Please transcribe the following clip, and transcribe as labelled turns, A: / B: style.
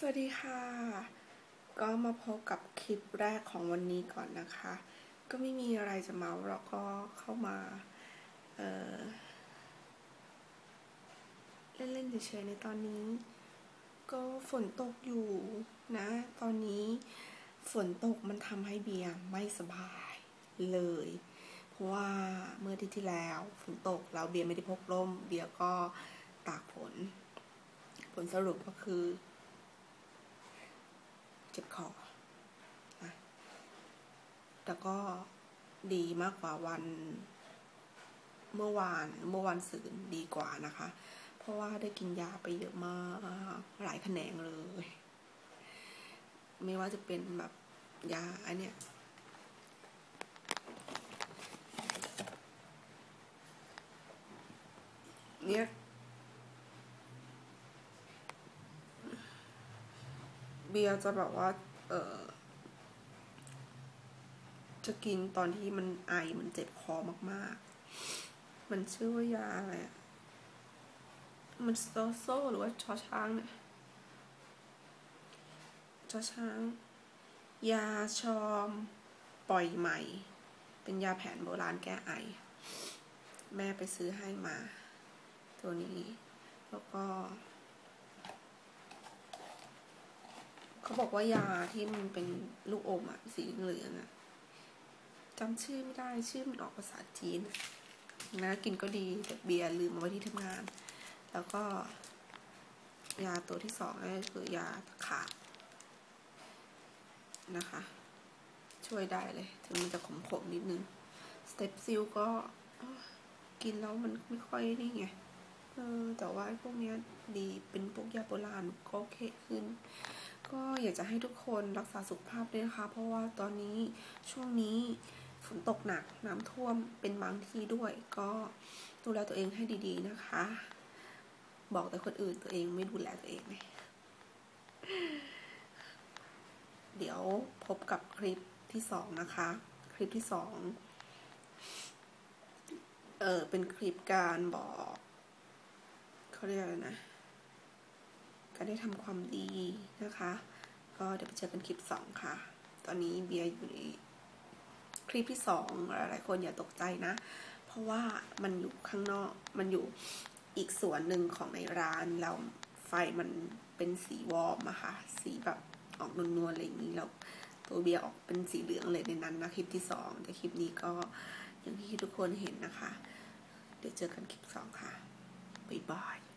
A: สวัสดีค่ะ ก็มาพบกับคลิปแรกของวันนี้ก่อนนะคะ ก็ไม่มีอะไรจะเมาส์เราก็เข้ามาเเล่นๆเฉยๆในตอนนี้ ก็ฝนตกอยู่นะ ตอนนี้ฝนตกมันทำให้เบียร์ไม่สบายเลย เพราะว่าเมื่อที่ที่แล้วฝนตกแล้วเบียร์ไม่ได้พกร่ม เบียร์ก็ตากฝน ผลสรุปก็คือ จ็บคอนะแต่ก็ดีมากกว่าวันเมื่อวานเมื่อวันสื่นดีกว่านะคะ เพราะว่าได้กินยาไปเยอะมากหลายแขนงเลย ไม่ว่าจะเป็นแบบยาอันเนี้ยเนี่ย เบียร์จะแบบว่า เออจะกินตอนที่มันไอมันเจ็บคอมากๆ มันชื่อว่ายาอะไรอะมันโซโซหรือว่าชอช้างเนี่ยชอช้าง ยาชอม ปล่อยใหม่ เป็นยาแผนโบราณแก้ไอ แม่ไปซื้อให้มา ตัวนี้ แล้วก็เขา บอกว่ายาที่มันเป็นลูกอมอะสีเหลืองอะจำชื่อไม่ได้ชื่อมันออกภาษาจีนนะกินก็ดีแต่เบียร์ลืมเอาไว้ที่ทำงาน แล้วก็ ยาตัวที่สองก็คือยาขาดนะคะ ช่วยได้เลย ถึงมันจะขมๆนิดนึงสเตปซิลก็กินแล้วมันไม่ค่อยนี่ไงเออแต่ว่าพวกนี้ดีเป็นพวกยาโบราณก็โอเคขึ้น ก็อยากจะให้ทุกคนรักษาสุขภาพด้วยนะคะ เพราะว่าตอนนี้ช่วงนี้ฝนตกหนักน้ำท่วมเป็นบางที่ด้วย ก็ดูแลตัวเองให้ดีๆนะคะ บอกแต่คนอื่นตัวเองไม่ดูแลตัวเองเลยเดี๋ยวพบกับคลิปที่สองนะคะ คลิปที่สองเออเป็นคลิปการบอกเขาเรียกอะไรนะ ก็ได้ทำความดีนะคะ ก็เดี๋ยวไปเจอกันคลิปสองค่ะ ตอนนี้เบียร์อยู่ในคลิปที่สองหลายคนอย่าตกใจนะ เพราะว่ามันอยู่ข้างนอก มันอยู่อีกส่วนหนึ่งของในร้านเราไฟมันเป็นสีวอร์มอะค่ะ สีแบบออกนวลๆอะไรอย่างนี้แล้วตัวเบียร์ออกเป็นสีเหลืองเลยในนั้นนะคลิปที่สองแต่คลิปนี้ก็อย่างที่ทุกคนเห็นนะคะ เดี๋ยวเจอกันคลิปสองค่ะบ๊ายบาย